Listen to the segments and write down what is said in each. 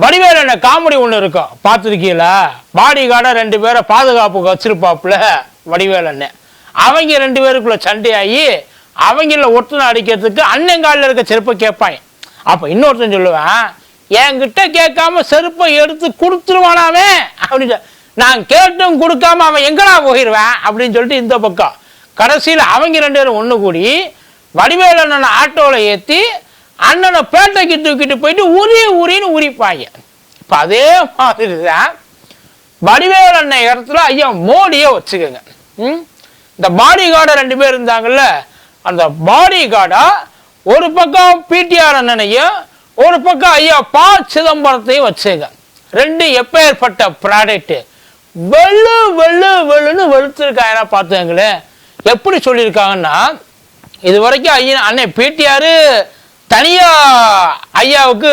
வடிவேல என்ன காமெடி ஒன்று இருக்கும். பார்த்துருக்கீங்களா? பாடி கார்டை ரெண்டு பேரை பாதுகாப்புக்கு வச்சிருப்பாப்புல வடிவேலன்னு அவங்க ரெண்டு பேருக்குள்ள சண்டையாகி அவங்கள ஒருத்தனை அடிக்கிறதுக்கு அண்ணங்காலில் இருக்க செருப்பை கேட்பாங்க. அப்போ இன்னொருத்தன் சொல்லுவேன் என்கிட்ட கேட்காம செருப்பை எடுத்து கொடுத்துருவானாவே அப்படின்னு நான் கேட்டும் கொடுக்காம அவன் எங்கடா போயிடுவேன் அப்படின்னு சொல்லிட்டு இந்த பக்கம். கடைசியில் அவங்க ரெண்டு பேரும் ஒன்று கூடி வடிவேல் ஆட்டோவில் ஏற்றி அண்ணனை பேட்டைக்கு தூக்கிட்டு போயிட்டு உரி உரின்னு உரிப்பாங்க. இப்போ அதே மாதிரி தான் வடிவேல் அண்ணன் இடத்துல ஐயா மோடியை வச்சுக்கோங்க. ம்? இந்த பாடி கார்டை ரெண்டு பேர் இருந்தாங்கல்ல அந்த பாடி கார்டா ஒரு பக்கம் பிடிஆர் அண்ணனையும் ஒரு பக்கம் ஐயா பா. சிதம்பரத்தையும் வச்சுங்க ரெண்டு எப்பேற்பட்ட ப்ராடக்ட் வெள்ளு வெள்ளு வெள்ளுன்னு வெளுத்திருக்காங்க பார்த்துங்களேன் எப்படி சொல்லியிருக்காங்கன்னா இது வரைக்கும் ஐயா அண்ணன் பிடிஆர் தனியா ஐயாவுக்கு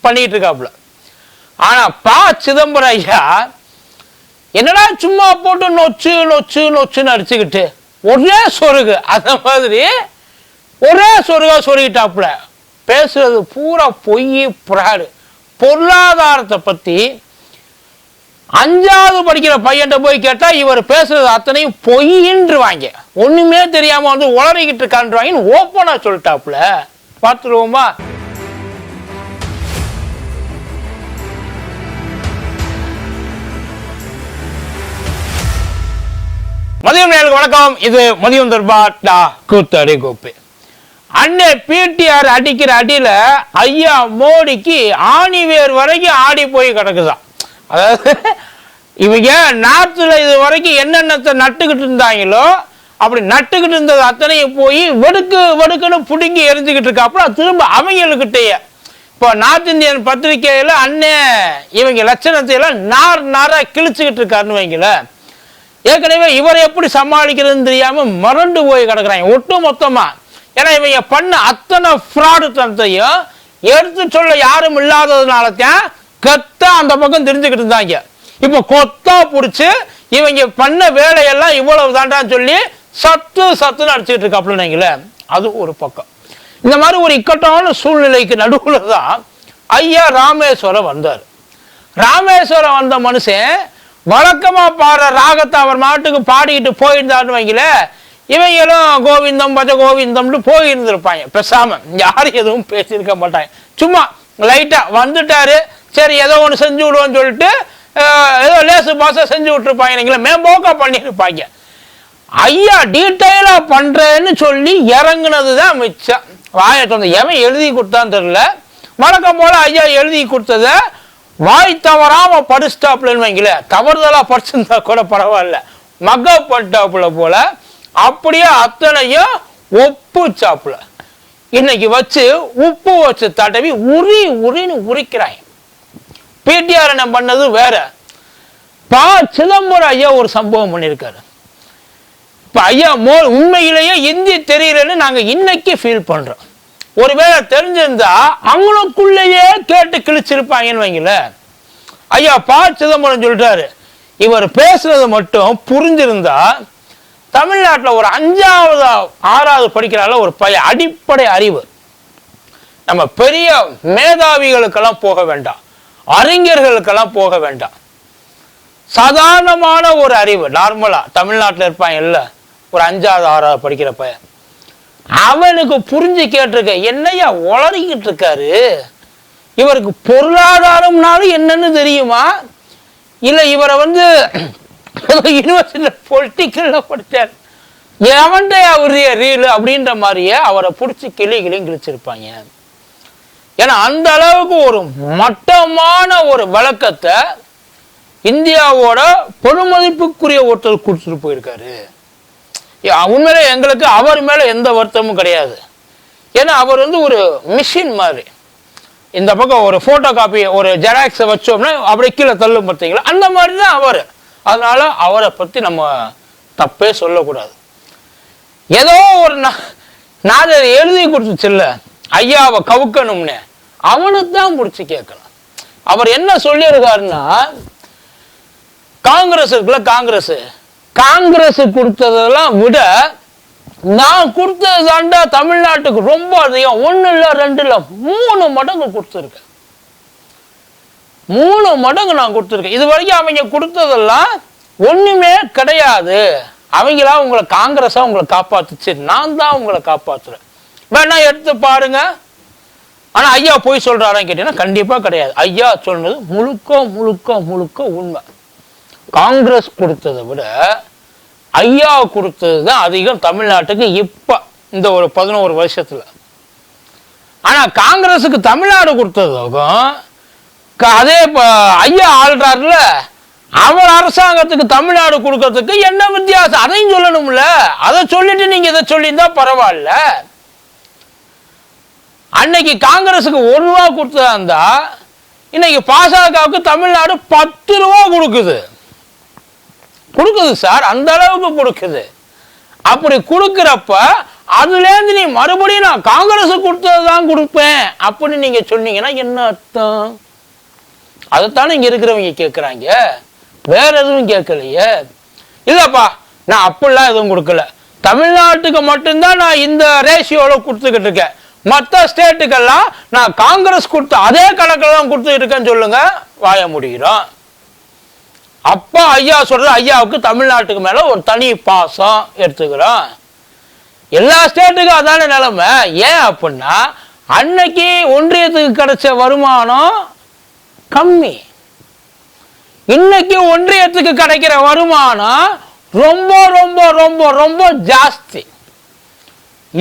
பண்ணிட்டு இருக்காப்புல ஆனா பா சிதம்பரம் ஐயா என்னடா சும்மா போட்டு நொச்சு நொச்சு நொச்சுன்னு அடிச்சுக்கிட்டு ஒரே சொருகு அந்த மாதிரி ஒரே சொருகா சொருகிட்டாப்புல பேசுறது பூரா பொய் புறாடு. பொருளாதாரத்தை பத்தி அஞ்சாவது படிக்கிற பையன்ட்ட போய் கேட்டா இவர் பேசுறது அத்தனையும் பொய்ன்றுவாங்க. ஒண்ணுமே தெரியாம வந்து உளறிக்கிட்டு இருக்கான்றவாங்கன்னு ஓப்பனா சொல்லிட்டாப்புல. பார்த்துருவோமா? மதியம் நேருக்கு வணக்கம். இது மதியம் தர்பாட்டா கூத்தடி கோப்பு. அண்ணே பிடிஆர் அடிக்கிற அடியில ஐயா மோடிக்கு ஆணிவேர் வரைக்கும் ஆடி போய் கிடக்குதாம் அதாவது இவங்க நாத்துல இது வரைக்கும் என்னென்னத்தை நட்டுக்கிட்டு இருந்தாங்களோ அப்படி நட்டுக்கிட்டு இருந்தது அத்தனையும் போய் வெடுக்கு வெடுக்குன்னு பிடுங்கி எரிஞ்சுக்கிட்டு இருக்காப்புல திரும்ப அவங்களுக்கிட்டேயே இப்போ நார்த் இந்தியன் பத்திரிகையில் அண்ணன் இவங்க லட்சணத்தை எல்லாம் நார் நாராக கிழிச்சுக்கிட்டு இருக்காருன்னு வைங்கள ஏற்கனவே இவரை எப்படி சமாளிக்கிறதுன்னு தெரியாமல் மறண்டு போய் கிடக்குறாங்க ஒட்டு மொத்தமாக ஏன்னா இவங்க பண்ண அத்தனை ஃப்ராடு தனத்தையும் எடுத்து சொல்ல யாரும் இல்லாததுனால தான் கத்தா அந்த பக்கம் தெரிஞ்சுக்கிட்டு இருந்தாங்க. இப்போ கொத்தா பிடிச்சி இவங்க பண்ண வேலையெல்லாம் இவ்வளவு தாண்டான்னு சொல்லி சத்து சத்துன்னு அடிச்சுட்டு இருக்காப்புல வைங்களேன் அது ஒரு பக்கம். இந்த மாதிரி ஒரு இக்கட்டான சூழ்நிலைக்கு நடுவில் தான் ஐயா ராமேஸ்வரம் வந்தார். ராமேஸ்வரம் வந்த மனுஷன் வழக்கமாக பாடுற ராகத்தை அவர் மாட்டுக்கு பாடிக்கிட்டு போயிருந்தாருன்னு வைங்கள இவங்களும் கோவிந்தம் பஜ கோவிந்தம்னு போயிருந்திருப்பாங்க. பேசாம யாரும் எதுவும் பேசியிருக்க மாட்டாங்க. சும்மா லைட்டாக வந்துட்டாரு. சரி ஏதோ ஒன்று செஞ்சு விடுவோம்னு சொல்லிட்டு ஏதோ லேசு பாச செஞ்சு விட்டுருப்பாங்க. நீங்களே மேம்போக்கா பண்ணியிருப்பாங்க. ஐயா டீட்டெயிலாக பண்ணுறேன்னு சொல்லி இறங்குனது தான் மிச்சம். வாயை திறந்து எவன் எழுதி கொடுத்தான்னு தெரில வழக்கம் போல ஐயா எழுதி கொடுத்தத வாய் தவறாமல் படிச்சிட்டாப்புலன்னு வைங்கள தவறுதலாக படிச்சிருந்தா கூட பரவாயில்ல. மக பண்ணிட்டாப்புல போல அப்படியே அத்தனையும் ஒப்புச்சாப்புல. இன்னைக்கு வச்சு உப்பு வச்சு தடவி உரி உரின்னு உரிக்கிறாய். பிடிஆர் என்ன பண்ணது வேற? பா சிதம்பரம் ஐயா ஒரு சம்பவம் பண்ணியிருக்காரு. இப்ப ஐயா மோ உண்மையிலேயே இந்தி தெரியலன்னு நாங்க இன்னைக்கு ஃபீல் பண்றோம். ஒருவேளை தெரிஞ்சிருந்தா அவங்களுக்குள்ளேயே கேட்டு கிழிச்சிருப்பாங்கன்னு வைங்கள ஐயா பா சிதம்பரம் சொல்லிட்டாரு இவர் பேசுறது மட்டும் புரிஞ்சிருந்தா தமிழ்நாட்டில் ஒரு அஞ்சாவது ஆறாவது படிக்கிறால ஒரு பழைய அடிப்படை அறிவு. நம்ம பெரிய மேதாவிகளுக்கெல்லாம் போக வேண்டாம் அறிஞர்களுக்கெல்லாம் போக வேண்டாம். சாதாரணமான ஒரு அறிவு நார்மலா தமிழ்நாட்டில் இருப்பாங்க இல்ல ஒரு அஞ்சாவது ஆறாவது படிக்கிற பையன் அவனுக்கு புரிஞ்சு கேட்டிருக்க என்னையா உளறிக்கிட்டு இருக்காரு? இவருக்கு பொருளாதாரம்னாலும் என்னன்னு தெரியுமா? இல்ல இவரை வந்து யூனிவர்சிட்டியில் பொலிட்டிக்கலில் படிச்சார். எவன்டே அவருடைய ரீல் அப்படின்ற மாதிரியே அவரை பிடிச்சி கிளி கிளி கிழிச்சிருப்பாங்க. ஏன்னா அந்த அளவுக்கு ஒரு மட்டமான ஒரு விளக்கத்தை இந்தியாவோட பொதுமதிப்புக்குரிய ஒருத்தர் கொடுத்துட்டு போயிருக்காரு. உண்மையிலே எங்களுக்கு அவர் மேலே எந்த வருத்தமும் கிடையாது. ஏன்னா அவர் வந்து ஒரு மிஷின் மாதிரி. இந்த பக்கம் ஒரு ஃபோட்டோ காப்பி ஒரு ஜெராக்ஸை வச்சோம்னா அப்படியே கீழே தள்ளும் பார்த்தீங்களா? அந்த மாதிரி தான் அவர். அதனால அவரை பத்தி நம்ம தப்பே சொல்லக்கூடாது. ஏதோ ஒரு நான் நாதர் எழுதி கொடுத்துச்சுல்ல ஐயாவை கவுக்கணும்னு. அவனுக்கு தான் பிடிச்சி கேட்கலாம் அவர் என்ன சொல்லியிருக்காருன்னா காங்கிரஸ் இருக்குல்ல காங்கிரஸ். காங்கிரஸ் கொடுத்ததெல்லாம் விட நான் கொடுத்தது தாண்டா தமிழ்நாட்டுக்கு ரொம்ப அதிகம். ஒன்னு இல்ல ரெண்டு இல்ல மூணு மடங்கு கொடுத்துருக்கேன். மூணு மடங்கு நான் கொடுத்துருக்கேன். இது வரைக்கும் அவங்க கொடுத்ததெல்லாம் ஒண்ணுமே கிடையாது. அவங்களா உங்களை காங்கிரஸாக உங்களை காப்பாத்துச்சு. நான் தான் உங்களை காப்பாத்துறேன். வேணா எடுத்து பாருங்க. ஆனா ஐயா போய் சொல்றாரான்னு கேட்டீங்கன்னா கண்டிப்பா கிடையாது. ஐயா சொன்னது முழுக்க முழுக்க முழுக்க உண்மை. காங்கிரஸ் கொடுத்ததை விட ஐயா கொடுத்தது தான் அதிகம் தமிழ்நாட்டுக்கு இப்போ இந்த ஒரு பதினோரு வருஷத்துல. ஆனால் காங்கிரஸுக்கு தமிழ்நாடு கொடுத்ததுக்கும் க- அதே இப்போ ஐயா ஆள்றாருல அவர் அரசாங்கத்துக்கு தமிழ்நாடு கொடுக்கறதுக்கு என்ன வித்தியாசம்? அதையும் சொல்லணும்ல. அதை சொல்லிட்டு நீங்க இதை சொல்லியிருந்தா பரவாயில்ல. அன்னைக்கு காங்கிரஸுக்கு ஒரு ரூபா கொடுத்ததா இருந்தா இன்னைக்கு பாசகவுக்கு தமிழ்நாடு பத்து ரூபா கொடுக்குது. கொடுக்குது சார் அந்த அளவுக்கு கொடுக்குது. அப்படி கொடுக்குறப்ப அதுலேருந்து நீ மறுபடியும் நான் காங்கிரஸ் கொடுத்தது தான் கொடுப்பேன் அப்படின்னு நீங்க சொன்னீங்கன்னா என்ன அர்த்தம்? அதைத்தானே இங்க இருக்கிறவங்க கேட்குறாங்க வேற எதுவும் கேட்கலையே இல்லப்பா நான் அப்படிலாம் எதுவும் கொடுக்கல. தமிழ்நாட்டுக்கு மட்டும்தான் நான் இந்த ரேஷியோல கொடுத்துக்கிட்டு இருக்கேன். மற்ற ஸ்டேட்டுக்கெல்லாம் நான் காங்கிரஸ் கொடுத்த அதே கணக்கில் தான் கொடுத்துக்கிட்டு இருக்கேன்னு சொல்லுங்க வாய முடிகிறோம் அப்பா ஐயா சொல்கிற ஐயாவுக்கு தமிழ்நாட்டுக்கு மேல ஒரு தனி பாசம் எடுத்துக்கிறோம் எல்லா ஸ்டேட்டுக்கும் அதான நிலைமை. ஏன் அப்படின்னா அன்னைக்கு ஒன்றியத்துக்கு கிடைச்ச வருமானம் கம்மி. இன்னைக்கு ஒன்றியத்துக்கு கிடைக்கிற வருமானம் ரொம்ப ரொம்ப ரொம்ப ரொம்ப ஜாஸ்தி.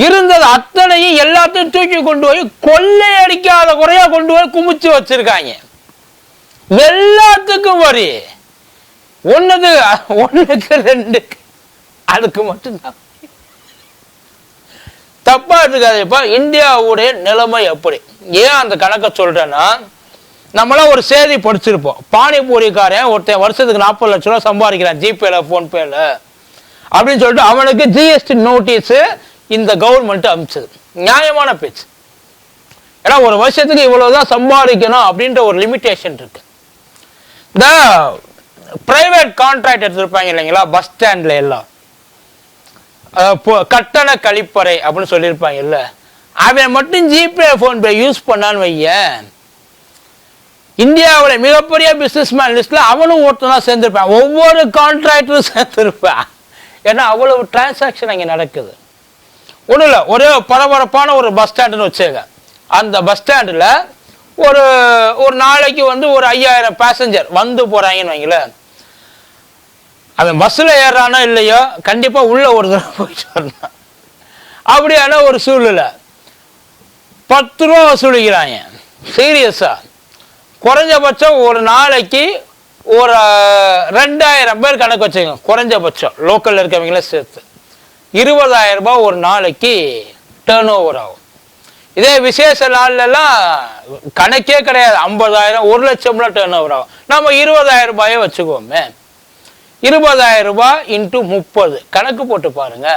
இருந்தது அத்தனையும் எல்லாத்தையும் தூக்கி கொண்டு போய் கொள்ளையடிக்காத குறையா கொண்டு போய் குமிச்சு வச்சிருக்காங்க. எல்லாத்துக்கும் வரி. ஒன்றுது ஒண்ணுக்கு ரெண்டுக்கு அதுக்கு மட்டும்தான். தப்பா இருக்காதுப்பா இந்தியாவுடைய நிலைமை எப்படி? ஏன் அந்த கணக்கை சொல்றேன்னா நம்மளாம் ஒரு செய்தி படிச்சிருப்போம். பானிபூரிக்காரன் ஒருத்தன் வருஷத்துக்கு நாற்பது லட்ச ரூபா சம்பாதிக்கிறான். ஜிபேல போன்பேல. அப்படின்னு சொல்லிட்டு அவனுக்கு ஜிஎஸ்டி நோட்டீஸ் இந்த கவர்மெண்ட் அமிச்சது. நியாயமான பேச்சு. ஏன்னா ஒரு வருஷத்துக்கு இவ்வளவுதான் சம்பாதிக்கணும் அப்படின்ற ஒரு லிமிட்டேஷன் இருக்கு. இந்த பிரைவேட் கான்ட்ராக்ட் எடுத்திருப்பாங்க இல்லைங்களா? பஸ் ஸ்டாண்ட்ல எல்லாம். கட்டண கழிப்பறை அப்படின்னு சொல்லியிருப்பாங்க இல்ல அவன் மட்டும் ஜிபே ஃபோன்பே யூஸ் பண்ணான்னு வைய இந்தியாவில் மிகப்பெரிய பிஸ்னஸ்மேன் லிஸ்ட்ல அவனும் ஒருத்தனா சேர்ந்திருப்பான். ஒவ்வொரு கான்ட்ராக்டரும் சேர்ந்திருப்பான். ஏன்னா அவ்வளவு டிரான்சாக்ஷன் அங்கே நடக்குது. ஒன்றும் இல்லை ஒரே பரபரப்பான ஒரு பஸ் ஸ்டாண்டுன்னு வச்சுக்க அந்த பஸ் ஸ்டாண்டில் ஒரு ஒரு நாளைக்கு வந்து ஒரு ஐயாயிரம் பேசஞ்சர் வந்து போகிறாங்கன்னு வைங்களேன். அவன் பஸ்ஸில் ஏறானோ இல்லையோ கண்டிப்பாக உள்ளே ஒரு தடவை போயிட்டு வரணும். அப்படியான ஒரு சூழ்நிலை. பத்து ரூபா வசூலிக்கிறாங்க. சீரியஸாக குறைஞ்சபட்சம் ஒரு நாளைக்கு ஒரு ரெண்டாயிரம் பேர் கணக்கு வச்சுக்கோங்க. குறைஞ்சபட்சம். லோக்கலில் இருக்கவங்கள சேர்த்து. இருபதாயிரம் ரூபாய் ஒரு நாளைக்கு டேர்ன் ஓவர் ஆகும். இதே விசேஷ நாள்லலாம் கணக்கே கிடையாது. ஐம்பதாயிரம் ஒரு லட்சம்லாம் டேர்ன் ஓவர் ஆகும். நம்ம இருபதாயிரம் ரூபாயே வச்சுக்குவோமே. இருபதாயிரம் ரூபாய் இன்ட்டு முப்பது. கணக்கு போட்டு பாருங்க.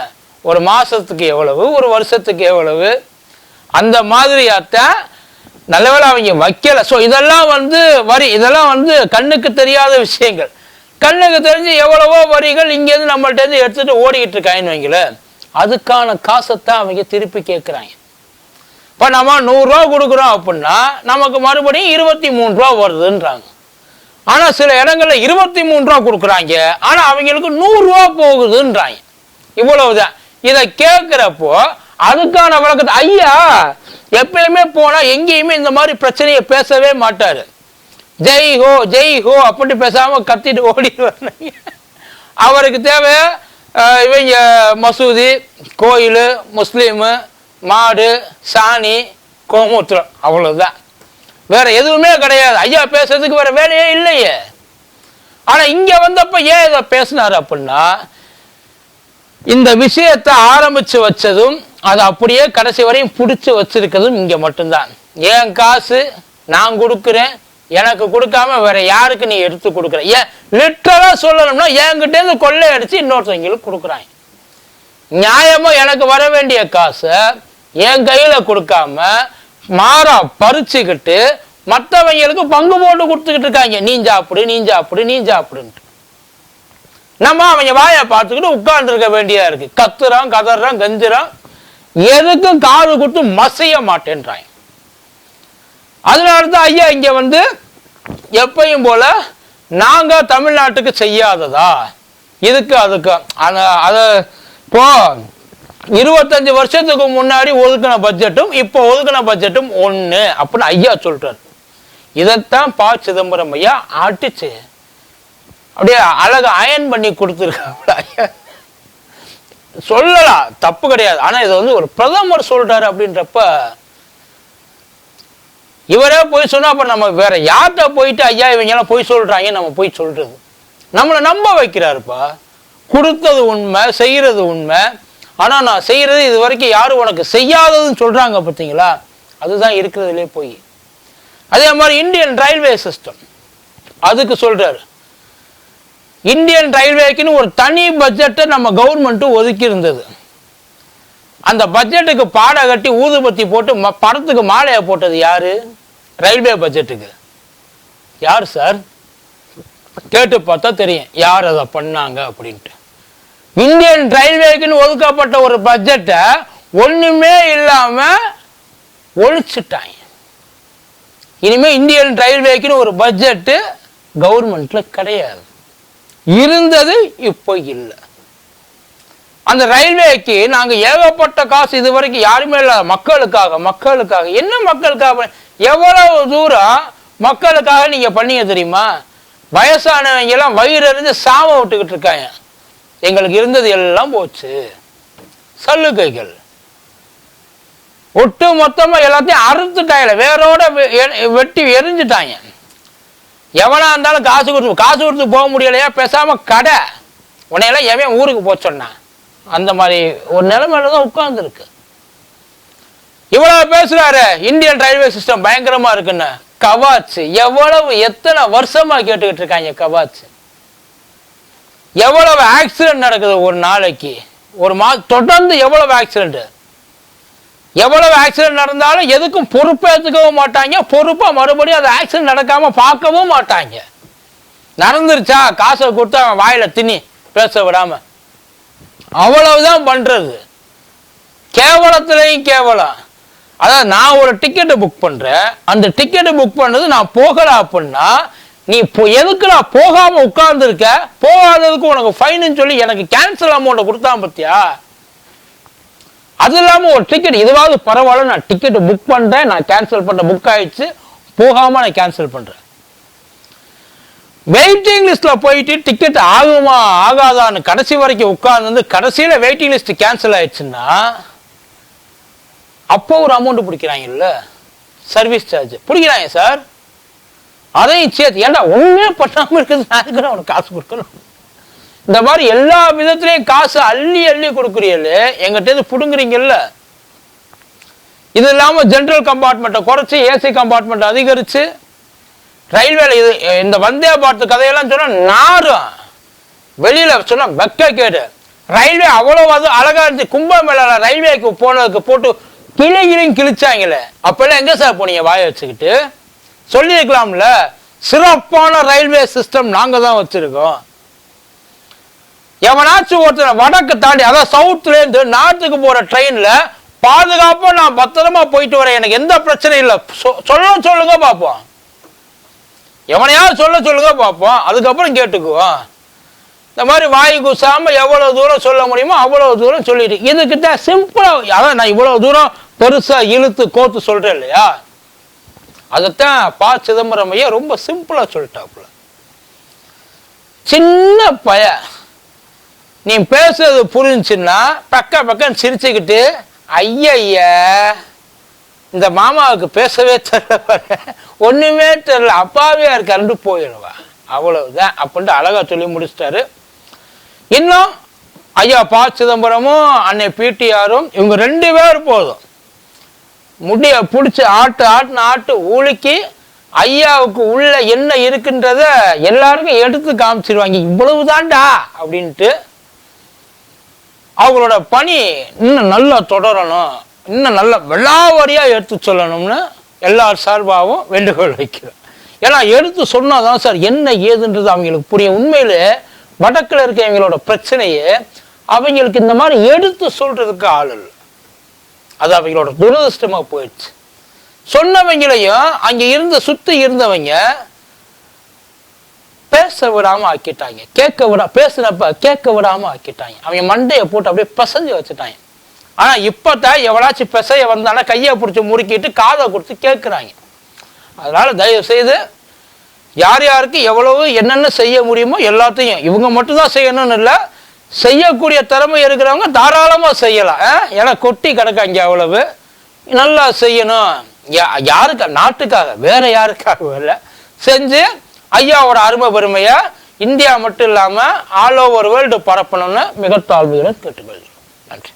ஒரு மாசத்துக்கு எவ்வளவு? ஒரு வருஷத்துக்கு எவ்வளவு? அந்த மாதிரியாத்தான் நல்லவேளை அவங்க வைக்கல. ஸோ இதெல்லாம் வந்து வரி இதெல்லாம் வந்து கண்ணுக்கு தெரியாத விஷயங்கள். கண்ணுக்கு தெரிஞ்சு எவ்வளவோ வரிகள் இங்கேருந்து நம்மள்டேருந்து எடுத்துகிட்டு எடுத்துட்டு ஓடிக்கிட்டு இருக்காங்கன்னு வைங்களேன். அதுக்கான காசைத்தான் அவங்க திருப்பி கேட்குறாங்க. இப்போ நம்ம நூறுரூவா கொடுக்குறோம் அப்படின்னா நமக்கு மறுபடியும் இருபத்தி மூணு ரூபா வருதுன்றாங்க. ஆனா சில இடங்கள்ல இருபத்தி மூணு ரூபா கொடுக்குறாங்க. ஆனா அவங்களுக்கு நூறு ரூபா போகுதுன்றாங்க. இவ்வளவுதான். இதை கேட்கிறப்போ அதுக்கான விளக்கத்தை ஐயா எப்பயுமே போனா எங்கேயுமே இந்த மாதிரி பிரச்சனையை பேசவே மாட்டாரு. ஜெய் ஹோ ஜெய் ஹோ அப்படி பேசாம கத்திட்டு ஓடிடுவாங்க அவருக்கு தேவை இவங்க மசூதி கோயில் முஸ்லீமு மாடு சாணி கோமூத்திரம். அவ்வளோதான் வேற எதுவுமே கிடையாது. ஐயா பேசுறதுக்கு வேற வேலையே இல்லையே. ஆனா இங்க வந்தப்ப ஏன் இதை பேசினார் அப்படின்னா இந்த விஷயத்தை ஆரம்பிச்சு வச்சதும் அது அப்படியே கடைசி வரையும் பிடிச்சு வச்சிருக்கிறதும் இங்க மட்டும்தான். என் காசு? நான் கொடுக்குறேன். எனக்கு கொடுக்காம வேற யாருக்கு நீ எடுத்து கொடுக்குற? ஏன்? லிட்டரலா சொல்லணும்னா என்கிட்ட இருந்து கொள்ளை அடிச்சு இன்னொருத்தவங்களுக்கு கொடுக்குறாங்க. நியாயமா எனக்கு வர வேண்டிய காசை என் கையில கொடுக்காம மாறா பறிச்சுக்கிட்டு மற்றவங்களுக்கு பங்கு போட்டு கொடுத்துக்கிட்டு இருக்காங்க. நீ சாப்பிடு நீ சாப்பிடு நீ சாப்பிடுன்ட்டு. நம்ம அவங்க வாயை பார்த்துக்கிட்டு உட்கார்ந்து இருக்க வேண்டியதா இருக்கு. கத்துறான் கதறான் கஞ்சுறான். எதுக்கும் காது கொடுத்து மசைய மாட்டேன்றாங்க அதனால தான் ஐயா இங்க வந்து எப்பையும் போல நாங்க தமிழ்நாட்டுக்கு செய்யாததா? இதுக்கு அதுக்கு அத அதை இப்போ இருபத்தஞ்சு வருஷத்துக்கு முன்னாடி ஒதுக்கின பட்ஜெட்டும் இப்போ ஒதுக்கின பட்ஜெட்டும் ஒன்று அப்படின்னு ஐயா சொல்றாரு. இதைத்தான் ப. சிதம்பரம் ஐயா அடிச்சு அப்படியே அழகு அயன் பண்ணி கொடுத்துருக்காங்க ஐயா. சொல்லலாம் தப்பு கிடையாது. ஆனா இது வந்து ஒரு பிரதமர் சொல்றாரு அப்படின்றப்ப இவரே போய் சொன்னா அப்ப நம்ம வேற யார்கிட்ட போயிட்டு ஐயா இவங்க எல்லாம் போய் சொல்றாங்க நம்ம போய் சொல்றது? நம்மளை நம்ப வைக்கிறாருப்பா. கொடுத்தது உண்மை செய்யறது உண்மை ஆனால் நான் செய்கிறது இது வரைக்கும் யாரும் உனக்கு செய்யாததுன்னு சொல்கிறாங்க பார்த்தீங்களா? அதுதான் இருக்கிறதுலே போய். அதே மாதிரி இந்தியன் ரயில்வே சிஸ்டம் அதுக்கு சொல்கிறாரு இந்தியன் ரயில்வேக்குன்னு ஒரு தனி பட்ஜெட்டை நம்ம கவர்மெண்ட்டும் ஒதுக்கி இருந்தது அந்த பட்ஜெட்டுக்கு பாட கட்டி ஊதுபத்தி போட்டு ம- படத்துக்கு மாலையை போட்டது யார்? ரயில்வே பட்ஜெட்டுக்கு யார் சார் கேட்டு பார்த்தா தெரியும். யார் அதை பண்ணாங்க அப்படின்ட்டு. இந்தியன் ரயில்வேக்குன்னு ஒதுக்கப்பட்ட ஒரு பட்ஜெட்டை ஒன்றுமே இல்லாமல் ஒழிச்சிட்டாங்க. இனிமேல் இந்தியன் ரயில்வேக்குன்னு ஒரு பட்ஜெட்டு கவர்மெண்ட்டில் கிடையாது. இருந்தது இப்போ இல்லை. அந்த ரயில்வேக்கு நாங்கள் ஏகப்பட்ட காசு இது வரைக்கும் யாருமே இல்லாத மக்களுக்காக மக்களுக்காக என்ன மக்களுக்காக? எவ்வளவு தூரம் மக்களுக்காக நீங்கள் பண்ணீங்க தெரியுமா? வயசானவங்க எல்லாம் வயிறு எறிஞ்சு சாம விட்டுக்கிட்டு இருக்காங்க. எங்களுக்கு இருந்தது எல்லாம் போச்சு. சலுகைகள் ஒட்டு மொத்தமா எல்லாத்தையும் அறுத்துட்டாங்க வேரோட வெ- எ- வெட்டி எரிஞ்சுட்டாங்க. எவனா இருந்தாலும் காசு கொடுத்து காசு கொடுத்து போக முடியலையா? பேசாம கடை. உன்னையெல்லாம் எவன் ஊருக்கு போக சொன்னான் அந்த மாதிரி ஒரு நிலைமையில தான் உட்கார்ந்துருக்கு. இவ்வளவு பேசுறாரு இந்தியன் ரயில்வே சிஸ்டம் பயங்கரமா இருக்குன்னு. கவாச்சு எவ்வளவு எத்தனை வருஷமா கேட்டுக்கிட்டு இருக்காங்க கவாச்சு. எவ்வளவு ஆக்சிடென்ட் நடக்குது ஒரு நாளைக்கு? ஒரு மா தொடர்ந்து எவ்வளவு ஆக்சிடென்ட் எவ்வளவு ஆக்சிடென்ட் நடந்தாலும் எதுக்கும் பொறுப்பேற்றுக்கவும் மாட்டாங்க. பொறுப்பாக மறுபடியும் அது ஆக்சிடென்ட் நடக்காம பார்க்கவும் மாட்டாங்க. நடந்துருச்சா? காசை கொடுத்து அவன் வாயில திணி பேச விடாம. அவ்வளவுதான் பண்றது. கேவலத்திலையும் கேவலம். அதாவது நான் ஒரு டிக்கெட்டை புக் பண்றேன். அந்த டிக்கெட்டை புக் பண்ணது நான் போகல அப்படின்னா நீ இப்போ எதுக்கு நான் போகாம உட்கார்ந்துருக்க? போகாததுக்கு உனக்கு ஃபைன்னு சொல்லி எனக்கு கேன்சல் அமௌண்ட்டை கொடுத்தான் பத்தியா? அது இல்லாம ஒரு டிக்கெட் இதுவாவது பரவாயில்ல நான் டிக்கெட் புக் பண்றேன் நான் கேன்சல் பண்ண புக் ஆயிடுச்சு போகாம நான் கேன்சல் பண்றேன். வெயிட்டிங் லிஸ்ட்ல போயிட்டு டிக்கெட் ஆகுமா ஆகாதான்னு கடைசி வரைக்கும் உட்கார்ந்து கடைசியில வெயிட்டிங் லிஸ்ட் கேன்சல் ஆயிடுச்சுன்னா அப்போ ஒரு அமௌண்ட் பிடிக்கிறாங்கல்ல? சர்வீஸ் சார்ஜ் பிடிக்கிறாங்க சார் அதையும் சேர்த்து ஏன்டா ஒண்ணுமே பண்ணாம இருக்குது? நான் எதுக்குடா அவனுக்கு காசு கொடுக்கணும்? இந்த மாதிரி எல்லா விதத்திலையும் காசு அள்ளி அள்ளி கொடுக்குறீங்களே எங்கிட்ட இருந்து புடுங்குறீங்கல்ல? இது இல்லாம ஜென்ரல் கம்பார்ட்மெண்ட்டை குறைச்சி ஏசி கம்பார்ட்மெண்ட் அதிகரிச்சு ரயில்வேல இது இந்த வந்தே பாரத் கதையெல்லாம் சொன்னா நாரும் வெளியில சொன்னா வெக்க கேடு ரயில்வே அவ்வளவு அது அழகா இருந்துச்சு. கும்பமேளால ரயில்வேக்கு போனதுக்கு போட்டு கிளிகிளியும் கிழிச்சாங்களே. அப்பெல்லாம் எங்க சார் போனீங்க? வாய வச்சுக்கிட்டு? சொல்லியிருக்கலாம்ல. சிறப்பான ரயில்வே சிஸ்டம் நாங்க தான் வச்சிருக்கோம். எவனாச்சும் ஒருத்தர் வடக்கு தாண்டி அதாவது சவுத்துல இருந்து நார்த்துக்கு போற ட்ரெயின்ல பாதுகாப்பா நான் பத்திரமா போயிட்டு வரேன். எனக்கு எந்த பிரச்சனையும் இல்லை. சொ- சொல்ல சொல்லுங்க பார்ப்போம் எவனையாவது சொல்ல சொல்லுங்க பார்ப்போம் அதுக்கப்புறம் கேட்டுக்குவோம். இந்த மாதிரி வாய் குசாம எவ்வளவு தூரம் சொல்ல முடியுமோ அவ்வளவு தூரம் சொல்லிட்டு இதுக்கிட்ட சிம்பிளாக சிம்பிளா அதான் நான் இவ்வளவு தூரம் பெருசா இழுத்து கோத்து சொல்றேன் இல்லையா? அதைத்தான் பா சிதம்பரம் ஐயா ரொம்ப சிம்பிளாக சொல்லிட்டாப்புல. சின்ன பய. நீ பேசுறது புரிஞ்சுன்னா பக்க பக்கம் சிரிச்சுக்கிட்டு ஐய இந்த மாமாவுக்கு பேசவே தெரியல ஒன்றுமே தெரியல. அப்பாவே இருக்காருன்னு போயிடுவா. அவ்வளவுதான் அப்படின்ட்டு அழகாக சொல்லி முடிச்சிட்டாரு. இன்னும் ஐயா ப சிதம்பரமும் அன்னை பிடிஆரும் இவங்க ரெண்டு பேர் போதும். முடிய பிடிச்சி ஆட்டு ஆட்டுன ஆட்டு ஊழிக்கு ஐயாவுக்கு உள்ள என்ன இருக்குன்றத எல்லாருக்கும் எடுத்து காமிச்சிருவாங்க. இவ்வளவுதான்டா அப்படின்ட்டு அவங்களோட பணி இன்னும் நல்லா தொடரணும். இன்னும் நல்ல விழாவரியா எடுத்து சொல்லணும்னு எல்லார் சார்பாகவும் வேண்டுகோள் வைக்கிறோம் ஏன்னா எடுத்து சொன்னாதான் சார் என்ன ஏதுன்றது அவங்களுக்கு புரியும். உண்மையிலே வடக்கில் இருக்கிறவங்களோட பிரச்சனையே அவங்களுக்கு இந்த மாதிரி எடுத்து சொல்றதுக்கு ஆள் இல்லை. அது அவங்களோட துரதிருஷ்டமாக போயிடுச்சு. சொன்னவங்களையும் அங்கே இருந்த சுத்தி இருந்தவங்க பேச விடாம ஆக்கிட்டாங்க. கேட்க விடா பேசுனப்ப கேட்க விடாம ஆக்கிட்டாங்க. அவங்க மண்டையை போட்டு அப்படியே பசஞ்சு வச்சுட்டாங்க. ஆனா இப்பதான் எவனாச்சும் பிசைய வந்தானா கையை பிடிச்சி முறுக்கிட்டு காதை கொடுத்து கேட்குறாங்க. அதனால தயவு செய்து யார் யாருக்கு எவ்வளவு என்னென்ன செய்ய முடியுமோ எல்லாத்தையும் இவங்க மட்டும்தான் செய்யணும்னு இல்லை செய்யக்கூடிய திறமை இருக்கிறவங்க தாராளமாக செய்யலாம். ஏன்னா கொட்டி கிடக்காங்க அவ்வளவு. நல்லா செய்யணும். யா- யாருக்கா நாட்டுக்காக வேற யாருக்காக இல்லை செஞ்சு ஐயாவோட அருமை பெருமையை இந்தியா மட்டும் இல்லாமல் ஆல் ஓவர் வேர்ல்டு பரப்பணும்னு மிக தாழ்வுகளை கேட்டுக்கொள்கிறோம் நன்றி.